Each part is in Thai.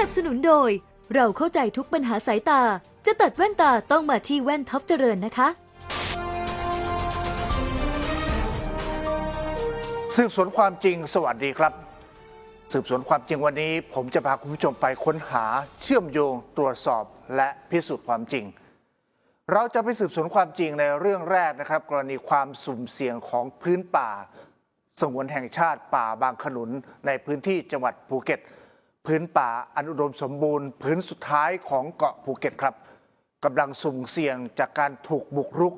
นับสนุนโดย เราเข้าใจทุกปัญหาสายตา จะตัดแว่นตาต้องมาที่แว่นท็อปเจริญนะคะ สืบสวนความจริงสวัสดีครับ สืบสวนความจริงวันนี้ ผมจะพาคุณผู้ชมไปค้นหาเชื่อมโยงตรวจสอบและพิสูจน์ความจริง เราจะไปสืบสวนความจริงในเรื่องแรกนะครับ กรณีความสุ่มเสี่ยงของพื้นป่า สงวนแห่งชาติป่าบางขนุนในพื้นที่จังหวัดภูเก็ต พื้นป่าอันอุดมสมบูรณ์ พื้นสุดท้ายของเกาะภูเก็ตครับกำลังสุ่มเสี่ยงจากการถูกบุกรุก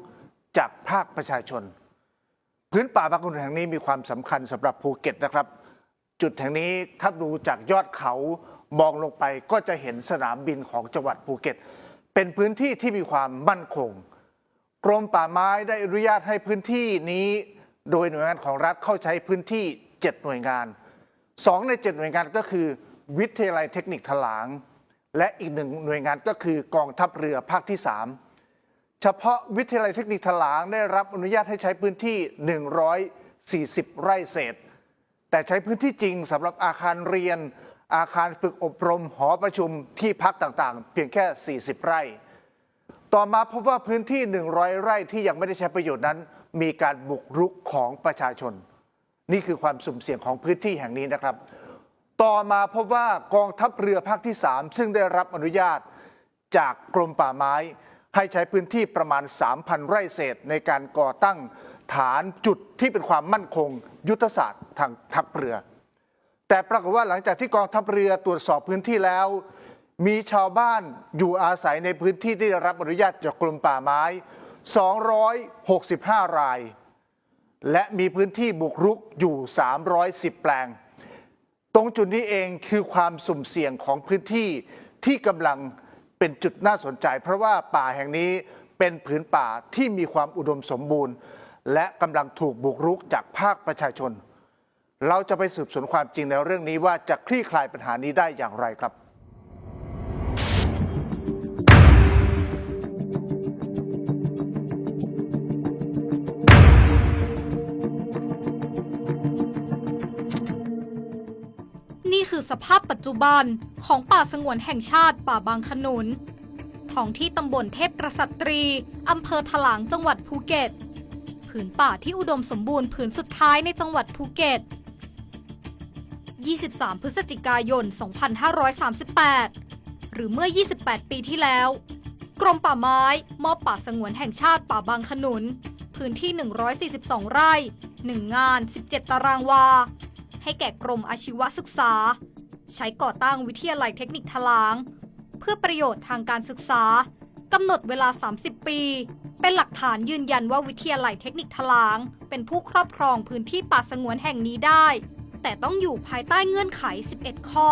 จากภาคประชาชน พื้นป่าบางขนุนแห่งนี้มีความสำคัญสำหรับภูเก็ตนะครับ จุดแห่งนี้ถ้าดูจากยอดเขามองลงไปก็จะเห็นสนามบินของจังหวัดภูเก็ต เป็นพื้นที่ที่มีความมั่นคง กรมป่าไม้ได้อนุญาตให้พื้นที่นี้ โดยหน่วยงานของรัฐเข้าใช้พื้นที่ 7 หน่วยงาน 2 ใน 7 หน่วยงานก็คือ วิทยาลัยเทคนิคถลาง และอีกหนึ่งหน่วยงานก็คือกองทัพเรือภาคที่ 3 เฉพาะวิทยาลัยเทคนิคถลางได้รับอนุญาตให้ใช้พื้นที่ 140 ไร่เศษ แต่ใช้พื้นที่จริงสำหรับอาคารเรียน อาคารฝึกอบรมหอประชุมที่พักต่างๆ เพียงแค่ 40 ไร่ ต่อมาพบว่าพื้นที่ 100 ไร่ที่ยังไม่ได้ใช้ประโยชน์นั้น มีการบุกรุกของประชาชน นี่คือความสุ่มเสี่ยงของพื้นที่แห่งนี้นะครับ ต่อมาพบว่ากองทัพเรือภาคที่ 3 ซึ่งได้รับอนุญาตจากกรมป่าไม้ ให้ใช้พื้นที่ประมาณ 3,000 ไร่เศษในการก่อตั้งฐานจุดที่เป็นความมั่นคง ยุทธศาสตร์ทางทัพเรือ แต่ปรากฏว่าหลังจากที่กองทัพเรือตรวจสอบพื้นที่แล้ว มีชาวบ้านอยู่อาศัยในพื้นที่ที่ได้รับอนุญาตจากกรมป่าไม้ 265 ราย และมีพื้นที่บุกรุกอยู่ 310 แปลง ตรงจุดนี้เองคือความสุ่มเสี่ยงของพื้นที่ที่กำลังเป็นจุดน่าสนใจ เพราะว่าป่าแห่งนี้เป็นผืนป่าที่มีความอุดมสมบูรณ์ และกำลังถูกบุกรุกจากภาคประชาชน เราจะไปสืบสวนความจริงในเรื่องนี้ว่าจะคลี่คลายปัญหานี้ได้อย่างไรครับ สภาพปัจจุบันของป่าสงวนแห่งชาติป่าบางขนุนท้องที่ตำบลเทพกษัตรีอำเภอถลางจังหวัดภูเก็ต ผืนป่าที่อุดมสมบูรณ์ผืนสุดท้ายในจังหวัดภูเก็ต 23 พฤศจิกายน 2538 หรือเมื่อ 28 ปีที่แล้ว กรมป่าไม้มอบป่าสงวนแห่งชาติป่าบางขนุน พื้นที่ 142 ไร่ 1 งาน 17 ตารางวา ให้แก่กรมอาชีวศึกษา ใช้ก่อตั้งวิทยาลัยเทคนิคทลาง เพื่อประโยชน์ทางการศึกษากำหนดเวลา 30 ปี เป็นหลักฐานยืนยันว่าวิทยาลัยเทคนิคทลาง เป็นผู้ครอบครองพื้นที่ป่าสงวนแห่งนี้ได้ แต่ต้องอยู่ภายใต้เงื่อนไข 11 ข้อ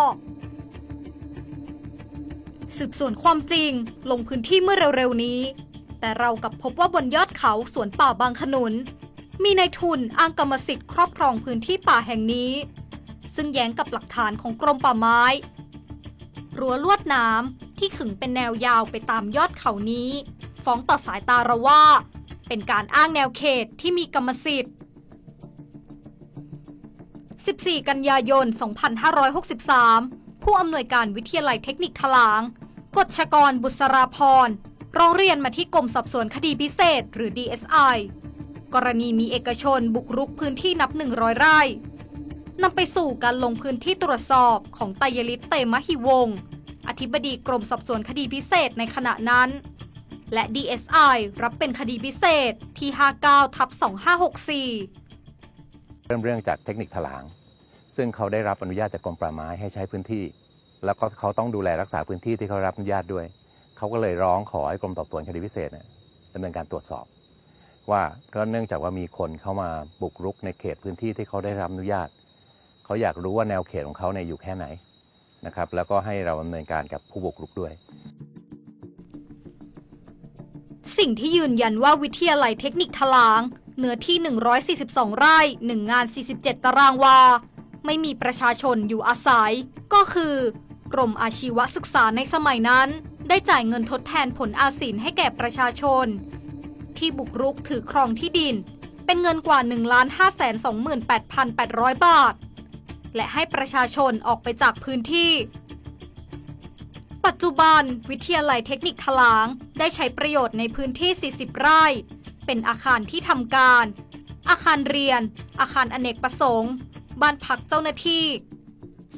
สืบสวนความจริงลงพื้นที่เมื่อเร็วๆนี้ แต่เรากับพบว่าบนยอดเขาสวนป่าบางขนุน มีนายทุนอ้างกรรมสิทธิ์ครอบครองพื้นที่ป่าแห่งนี้ ซึ่งแย้งกับหลักฐานของกรมป่าไม้ รั้วลวดน้ำที่ขึงเป็นแนวยาวไปตามยอดเขานี้ ฟ้องต่อสายตาเราว่า เป็นการอ้างแนวเขตที่มีกรรมสิทธิ์ 14 กันยายน 2563 ผู้อำนวยการวิทยาลัยเทคนิคถลาง กฎชกรบุษราพรร้องเรียนมาที่กรมสอบสวนคดีพิเศษ หรือ DSI กรณีมีเอกชนบุกรุกพื้นที่นับ 100 ไร่ นำไปสู่การลงพื้นที่ตรวจสอบของไตยลิตเตมหิวงศ์อธิบดีกรมสอบสวนคดีพิเศษในขณะนั้น และ DSI รับเป็นคดีพิเศษที่ 59ทับ2564 เริ่มเรื่องจากเทคนิคถลาง ซึ่งเขาได้รับอนุญาตจากกรมป่าไม้ให้ใช้พื้นที่ แล้วก็เขาต้องดูแลรักษาพื้นที่ที่เขารับอนุญาตด้วย เขาก็เลยร้องขอให้กรมสอบสวนคดีพิเศษดำเนินการตรวจสอบว่าเพราะเนื่องจากว่ามีคนเข้ามาบุกรุกในเขตพื้นที่ที่เขาได้รับอนุญาต เขาอยากรู้ว่าแนวเขตของเขาเนี่ยอยู่แค่ไหนนะครับ แล้วก็ให้เราดำเนินการกับผู้บุกรุกด้วย สิ่งที่ยืนยันว่าวิทยาลัยเทคนิคทลาง เนื้อที่ 142 ไร่ 1 งาน 47 ตารางวา ไม่มีประชาชนอยู่อาศัย ก็คือกรมอาชีวศึกษาในสมัยนั้น ได้จ่ายเงินทดแทนผลอาศินให้แก่ประชาชน ที่บุกรุกถือครองที่ดิน เป็นเงินกว่า 1 5 2 8 8 0 0 บาท และให้ประชาชนออกไปจากพื้นที่ ปัจจุบัน วิทยาลัยเทคนิคถลาง ได้ใช้ประโยชน์ในพื้นที่ 40 ไร่ เป็นอาคารที่ทำการ อาคารเรียน อาคารอเนกประสงค์ บ้านพักเจ้าหน้าที่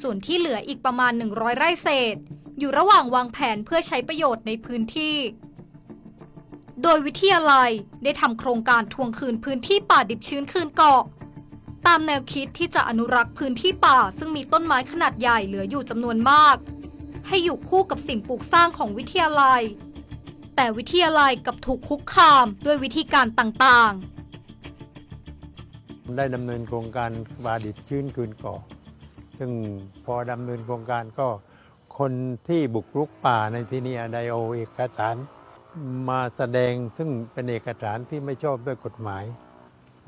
ส่วนที่เหลืออีกประมาณ 100 ไร่เศษ อยู่ระหว่างวางแผนเพื่อใช้ประโยชน์ในพื้นที่โดยวิทยาลัยได้ทำโครงการทวงคืนพื้นที่ป่าดิบชื้นคืนเกาะ ตามแนวคิดที่จะอนุรักษ์พื้นที่ป่า ซึ่งมีต้นไม้ขนาดใหญ่เหลืออยู่จำนวนมาก ให้อยู่คู่กับสิ่งปลูกสร้างของวิทยาลัย แต่วิทยาลัยกับถูกคุกคามด้วยวิธีการต่างๆ ได้ดำเนินโครงการบาดิบชื้นคืนกาะซึ่งพอดำเนินโครงการก็คนที่บุกรุกป่าในที่นี้ได้เอาเอกสารมาแสดงซึ่งเป็นเอกสารที่ไม่ชอบด้วยกฎหมาย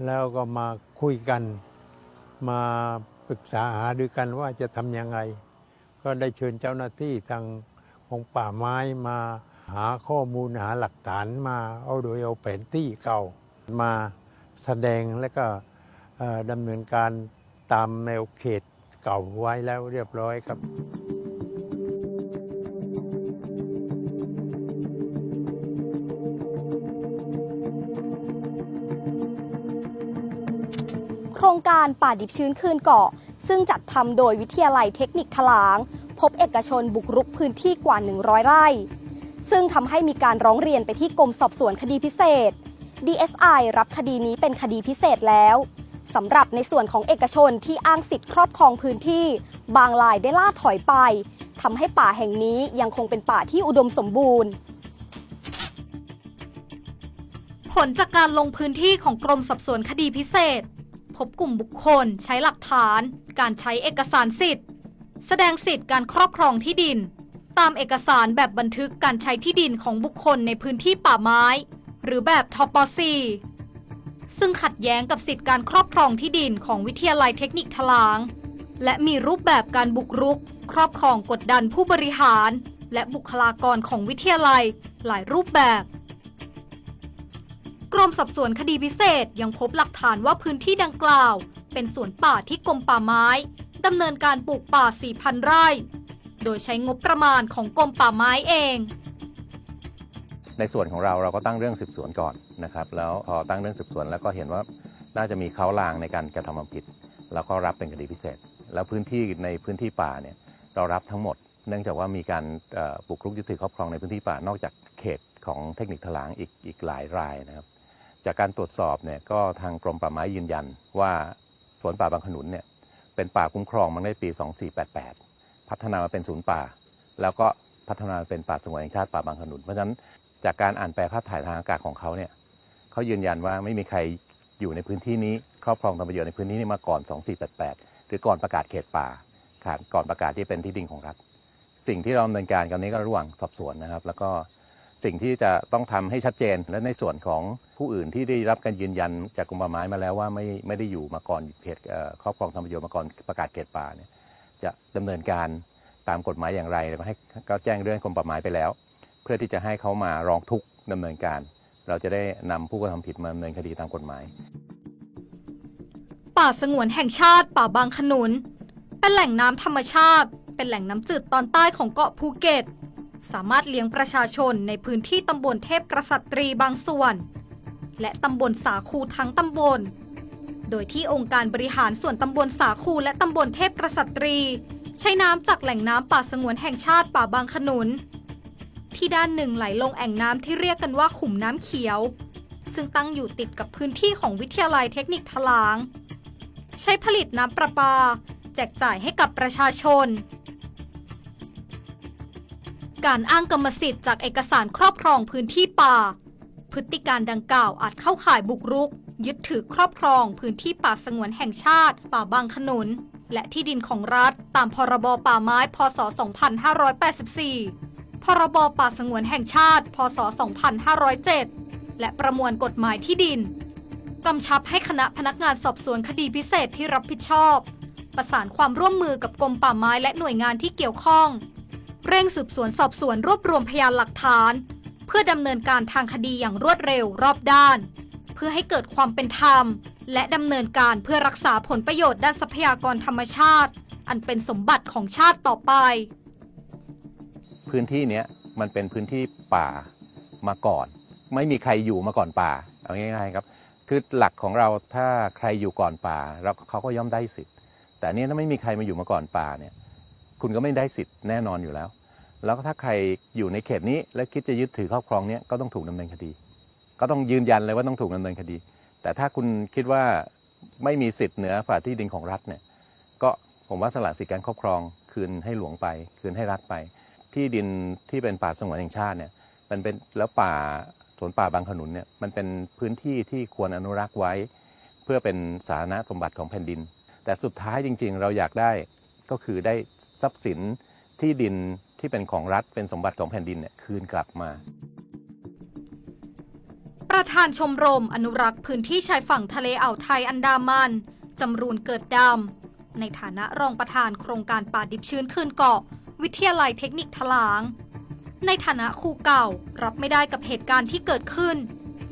แล้วก็มาคุยกัน มาปรึกษาหาดูกันว่าจะทำยังไง ก็ได้เชิญเจ้าหน้าที่ทางของป่าไม้มาหาข้อมูลหาหลักฐานมา เอาโดยเอาแผนที่เก่า มาแสดงและก็ดำเนินการตามแนวเขตเก่าไว้แล้วเรียบร้อยครับ รงการป่าดิบชื้นคืนเกาะ ซึ่งจัดทำโดยวิทยาลัยเทคนิคถลาง พบเอกชนบุกรุกพื้นที่กว่า 100 ไร่ ซึ่งทำให้มีการร้องเรียนไปที่กรมสอบสวนคดีพิเศษ DSI รับคดีนี้เป็นคดีพิเศษแล้วสำหรับในส่วนของเอกชนที่อ้างสิทธิ์ครอบครองพื้นที่ บางรายได้ล่าถอยไปทำให้ป่าแห่งนี้ยังคงเป็นป่าที่อุดมสมบูรณ์ ผลจากการลงพื้นที่ของกรมสอบสวนคดีพิเศษ พบกลุ่มบุคคล ใช้หลักฐาน การใช้เอกสารสิทธิ์ แสดงสิทธิ์การครอบครองที่ดิน ตามเอกสารแบบบันทึกการใช้ที่ดินของบุคคลในพื้นที่ป่าไม้ หรือแบบทปซีซึ่งขัดแย้งกับสิทธิการครอบครองที่ดินของวิทยาลัยเทคนิคถลาง และมีรูปแบบการบุกรุก ครอบครองกดดันผู้บริหาร และบุคลากรของวิทยาลัยหลายรูปแบบ กรมสอบสวนคดีพิเศษยังพบหลักฐานว่าพื้นที่ดังกล่าว เป็นสวนป่าที่กรมป่าไม้ดำเนินการปลูกป่า 4,000 ไร่ โดยใช้งบประมาณของกรมป่าไม้เอง ในส่วนของเราเราก็ตั้งเรื่องสืบสวนก่อนนะครับ แล้วพอตั้งเรื่องสืบสวนแล้วก็เห็นว่าน่าจะมีเขาลางในการกระทำความผิด แล้วก็รับเป็นคดีพิเศษ แล้วพื้นที่ในพื้นที่ป่าเนี่ยเรารับทั้งหมด เนื่องจากว่ามีการเอ่อบุกรุกยึดถือครอบครองในพื้นที่ป่านอกจากเขตของเทคนิคถลางอีกอีกหลายรายนะครับ จากการตรวจสอบเนี่ยก็ทางกรมป่าไม้ยืนยันว่าสวนป่าบางขนุนเนี่ยเป็นป่าคุ้มครองมาในปี 2488 พัฒนามาเป็นศูนย์ป่า แล้วก็พัฒนาเป็นป่าสงวนแห่งชาติป่าบางขนุน เพราะฉะนั้นจากการอ่านแปลภาพถ่ายทางอากาศของเขาเนี่ยเขายืนยันว่าไม่มีใครอยู่ในพื้นที่นี้ครอบครองทำประโยชน์ในพื้นที่นี้มาก่อน 2488 หรือก่อนประกาศเขตป่าขาดก่อนประกาศที่เป็นที่ดินของรัฐ สิ่งที่เราดำเนินการกันนี้ก็ระหว่างสอบสวนนะครับ แล้วก็ สิ่งที่จะต้องทำให้ชัดเจน และในส่วนของผู้อื่นที่ได้รับการยืนยันจากกรมป่าไม้มาแล้วว่าไม่ไม่ได้อยู่มาก่อนเขตครอบครองทำประโยชน์มาก่อนประกาศเขตป่าเนี่ยจะดำเนินการตามกฎหมายอย่างไรแล้วก็ให้ก็แจ้งเรื่องกรมป่าไม้ไปแล้ว เพื่อที่จะให้เขามาร้องทุกข์ดำเนินการ เราจะได้นำผู้กระทำผิดมาดำเนินคดีตามกฎหมาย ป่าสงวนแห่งชาติป่าบางขนุน เป็นแหล่งน้ำธรรมชาติ เป็นแหล่งน้ำจืดตอนใต้ของเกาะภูเก็ต สามารถเลี้ยงประชาชนในพื้นที่ตำบลเทพกษัตรีบางส่วน และตำบลสาคูทั้งตำบล โดยที่องค์การบริหารส่วนตำบลสาคูและตำบลเทพกษัตรี ใช้น้ำจากแหล่งน้ำป่าสงวนแห่งชาติป่าบางขนุน ที่ด้านหนึ่งไหลลงแอ่งน้ำที่เรียกกันว่าขุมน้ำเขียว ซึ่งตั้งอยู่ติดกับพื้นที่ของวิทยาลัยเทคนิคถลาง ใช้ผลิตน้ำประปา แจกจ่ายให้กับประชาชน การอ้างกรรมสิทธิ์จากเอกสารครอบครองพื้นที่ป่า พฤติการดังกล่าวอาจเข้าข่ายบุกรุก ยึดถือครอบครองพื้นที่ป่าสงวนแห่งชาติ ป่าบางขนุน และที่ดินของรัฐ ตามพรบป่าไม้ พศ 2584 พรบป่าสงวนแห่งชาติ พศ 2507 และประมวลกฎหมายที่ดินกำชับให้คณะพนักงานสอบสวนคดีพิเศษที่รับผิดชอบ ประสานความร่วมมือกับกรมป่าไม้และหน่วยงานที่เกี่ยวข้อง เร่งสืบสวนสอบสวนรวบรวมพยานหลักฐาน เพื่อดำเนินการทางคดีอย่างรวดเร็วรอบด้าน เพื่อให้เกิดความเป็นธรรม และดำเนินการเพื่อรักษาผลประโยชน์ด้านทรัพยากรธรรมชาติ อันเป็นสมบัติของชาติต่อไป พื้นที่เนี้ยมันเป็นพื้นที่ป่ามาก่อน ไม่มีใครอยู่มาก่อนป่าเอาง่ายๆครับคือหลักของเราถ้าใครอยู่ก่อนป่าเราเขาก็ย่อมได้สิทธิ์ แต่นเนี้ยถ้าไม่มีใครมาอยู่มาก่อนป่าเนี่ยคุณก็ไม่ได้สิทธิ์แน่นอนอยู่แล้ว แล้วก็ถ้าใครอยู่ในเขตนี้แล้วคิดจะยึดถือครอบครองเนี้ยก็ต้องถูกดำเนินคดี ก็ต้องยืนยันเลยว่าต้องถูกดำเนินคดี แต่ถ้าคุณคิดว่าไม่มีสิทธิ์เหนือฝ่าที่ดินของรัฐเนี่ยก็ผมว่าสละสิทธิการครอบครองคืนให้หลวงไป คืนให้รัฐไป ที่ดินที่เป็นป่าสงวนแห่งชาติเนี่ยมันเป็นแล้วป่าสวนป่าบางขนุนเนี่ยมันเป็นพื้นที่ที่ควรอนุรักษ์ไว้ เพื่อเป็นสาธารณสมบัติของแผ่นดิน แต่สุดท้ายจริง ๆ เราอยากได้ก็คือได้ทรัพย์สินที่ดิน ที่เป็นของรัฐเป็นสมบัติของแผ่นดินเนี่ยคืนกลับมา ประธานชมรมอนุรักษ์พื้นที่ชายฝั่งทะเลอ่าวไทยอันดามันจำรูนเกิดดำในฐานะรองประธานโครงการป่าดิบชื้นคืนเกาะ วิทยาลัยเทคนิคถลาง ในฐานะครูเก่ารับไม่ได้กับเหตุการณ์ที่เกิดขึ้น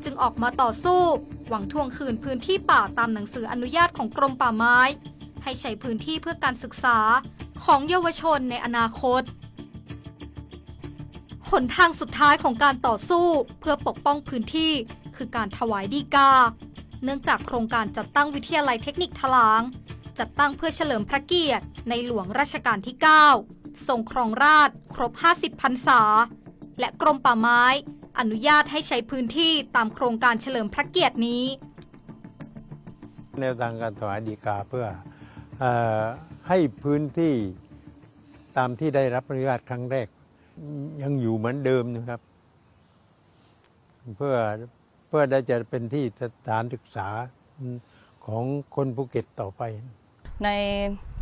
จึงออกมาต่อสู้ หวังทวงคืนพื้นที่ป่าตามหนังสืออนุญาตของกรมป่าไม้ ให้ใช้พื้นที่เพื่อการศึกษาของเยาวชนในอนาคต หนทางสุดท้ายของการต่อสู้ เพื่อปกป้องพื้นที่ คือการถวายดีกา เนื่องจากโครงการจัดตั้งวิทยาลัยเทคนิคถลาง จัดตั้งเพื่อเฉลิมพระเกียรติ ในหลวงรัชกาลที่ 9 ทรงครองราชครบ 50พรรษา และกรมป่าไม้ อนุญาตให้ใช้พื้นที่ตามโครงการเฉลิมพระเกียรตินี้ แนวทางการถวายดีกาเพื่ออให้พื้นที่ตามที่ได้รับอนุญาตครั้งแรก ยังอยู่เหมือนเดิมนะครับ เพื่อเพื่อได้จะเป็นที่สถานศึกษาของคนภูเก็ตต่อไป ใน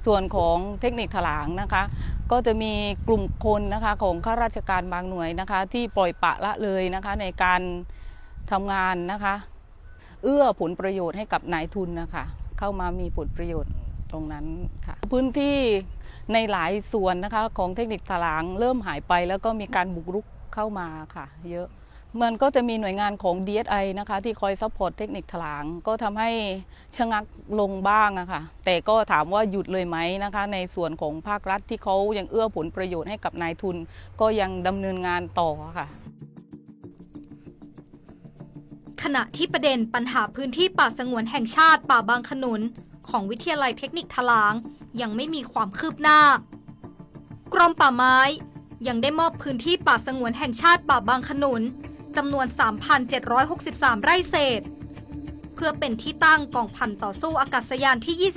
ส่วนของเทคนิคถลางนะคะ ก็จะมีกลุ่มคนนะคะของข้าราชการบางหน่วยนะคะ ที่ปล่อยปะละเลยนะคะในการทำงานนะคะ เอื้อผลประโยชน์ให้กับนายทุนนะคะ เข้ามามีผลประโยชน์ตรงนั้นค่ะ พื้นที่ ในหลายส่วนนะคะของเทคนิคถลางเริ่มหายไป แล้วก็มีการบุกรุกเข้ามาค่ะเยอะมันก็จะมีหน่วยงานของ DSI นะคะที่คอยซัพพอร์ตเทคนิคถลางก็ทำให้ชะงักลงบ้างอะค่ะแต่ก็ถามว่าหยุดเลยไหมนะคะ ในส่วนของภาครัฐที่เขายังเอื้อผลประโยชน์ให้กับนายทุน ก็ยังดำเนินงานต่อค่ะ ขณะที่ประเด็นปัญหาพื้นที่ป่าสงวนแห่งชาติป่าบางขนุน ของวิทยาลัยเทคนิคถลาง ยังไม่มีความคืบหน้า กรมป่าไม้ยังได้มอบพื้นที่ป่าสงวนแห่งชาติป่าบางขนุนจำนวน 3,763 ไร่เศษ เพื่อเป็นที่ตั้งกองพันต่อสู้อากาศยานที่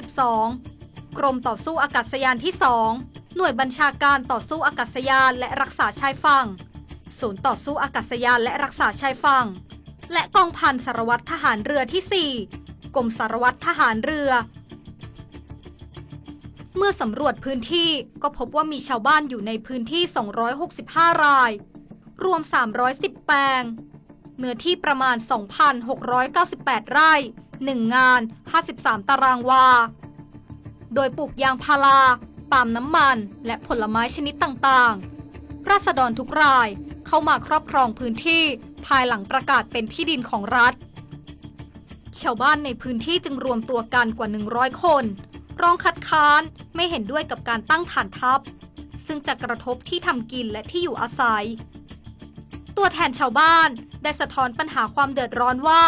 22 กรมต่อสู้อากาศยานที่ 2 หน่วยบัญชาการต่อสู้อากาศยานและรักษาชายฝั่ง ศูนย์ต่อสู้อากาศยานและรักษาชายฝั่ง และกองพันสารวัตรทหารเรือที่ 4 กรมสารวัตรทหารเรือ เมื่อสำรวจพื้นที่ก็พบว่ามีชาวบ้านอยู่ในพื้นที่ 265 ราย รวม 310 แปลง เนื้อที่ประมาณ 2,698 ไร่ 1 งาน 53 ตารางวา โดยปลูกยางพาราปาล์มน้ำมัน และผลไม้ชนิดต่างๆ ราษฎรทุกรายเข้ามาครอบครองพื้นที่ภายหลังประกาศเป็นที่ดินของรัฐ ชาวบ้านในพื้นที่จึงรวมตัวกันกว่า 100 คน รองคัดค้านไม่เห็นด้วยกับการตั้งฐานทัพ ซึ่งจะกระทบที่ทำกินและที่อยู่อาศัย ตัวแทนชาวบ้านได้สะท้อนปัญหาความเดือดร้อนว่า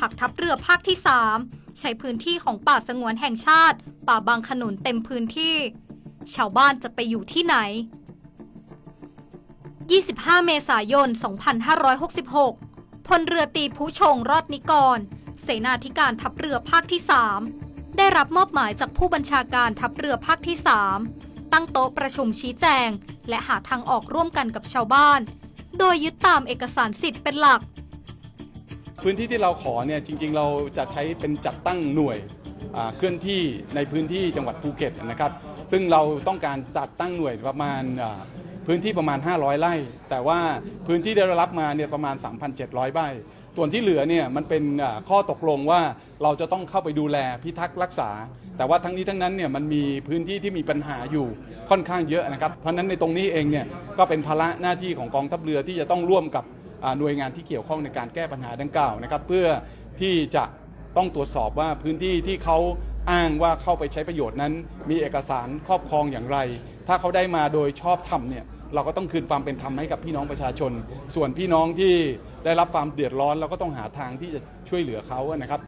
หากทัพเรือภาคที่ 3 ใช้พื้นที่ของป่าสงวนแห่งชาติ ป่าบางขนุนเต็มพื้นที่ ชาวบ้านจะไปอยู่ที่ไหน 25 เมษายน 2566 พลเรือตีผู้ชงรอดนิกร เสนาธิการทัพเรือภาคที่ 3 ได้รับมอบหมายจากผู้บัญชาการทัพเรือภาคที่ 3 ตั้งโต๊ะประชุมชี้แจง และหาทางออกร่วมกันกับชาวบ้าน โดยยึดตามเอกสารสิทธิ์เป็นหลัก พื้นที่ที่เราขอเนี่ยจริง ๆ เราจะใช้เป็นจัดตั้งหน่วยอ่าเคลื่อนที่ในพื้นที่จังหวัดภูเก็ตนะครับ ซึ่งเราต้องการจัดตั้งหน่วยประมาณอ่าพื้นที่ประมาณ 500 ไร่ แต่ว่าพื้นที่ได้รับมาเนี่ยประมาณ 3,700ไร่ ส่วนที่เหลือเนี่ยมันเป็นข้อตกลงว่าเราจะต้องเข้าไปดูแลพิทักษ์รักษา แต่ว่าทั้งนี้ทั้งนั้นเนี่ยมันมีพื้นที่ที่มีปัญหาอยู่ค่อนข้างเยอะนะครับ เพราะนั้นในตรงนี้เองเนี่ยก็เป็นภาระหน้าที่ของกองทัพเรือที่จะต้องร่วมกับหน่วยงานที่เกี่ยวข้องในการแก้ปัญหาดังกล่าวนะครับ เพื่อที่จะต้องตรวจสอบว่าพื้นที่ที่เขาอ้างว่าเข้าไปใช้ประโยชน์นั้น มีเอกสารครอบครองอย่างไร ถ้าเขาได้มาโดยชอบธรรมเนี่ยเราก็ต้องคืนความเป็นธรรมให้กับพี่น้องประชาชน ส่วนพี่น้องที่ ได้รับความเดือดร้อนเราก็ต้องหาทางที่จะช่วยเหลือเขานะครับ